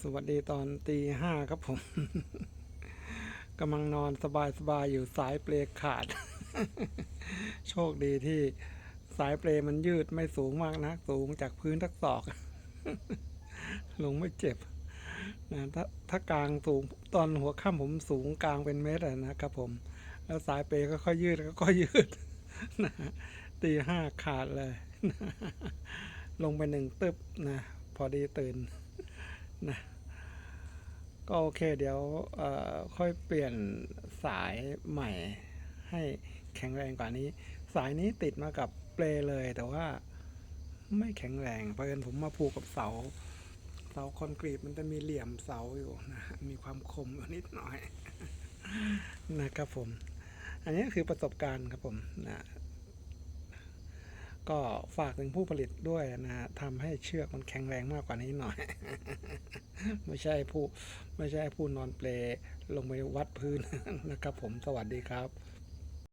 สวัสดีตอนตีห้าครับผมกำลังนอนสบายสบายๆอยู่สายเปลขาด โชคดีที่สายเปลมันยืดไม่สูงมากนะสูงจากพื้นทักศอก ลงไม่เจ็บนะถ้าถ้ากลางสูงตอนหัวค่ำผมสูงกลางเป็นเมตรนะครับผม แล้วสายเปลก็ค่อยยืดก็ค่อยยืดนะตีห้าขาดเลยลงไปหนึ่งตึบนะ พอดีตื่น นะก็โอเคเดี๋ยวค่อยเปลี่ยนสายใหม่ให้แข็งแรงกว่านี้ สายนี้ติดมากับเปลเลยแต่ว่าไม่แข็งแรงเพราะเอิญผมมาผูกกับเสา เสาคอนกรีตมันจะมีเหลี่ยมเสาอยู่นะมีความคมอยู่นิดหน่อยนะครับผม อันนี้คือประสบการณ์ครับผมนะ ก็ฝากถึงผู้ผลิตด้วยนะฮะทำให้เชือกมันแข็งแรงมากกว่านี้หน่อย ไม่ใช่ผู้ไม่ใช่ผู้นอนเปลลงไปวัดพื้นนะครับผมสวัสดีครับ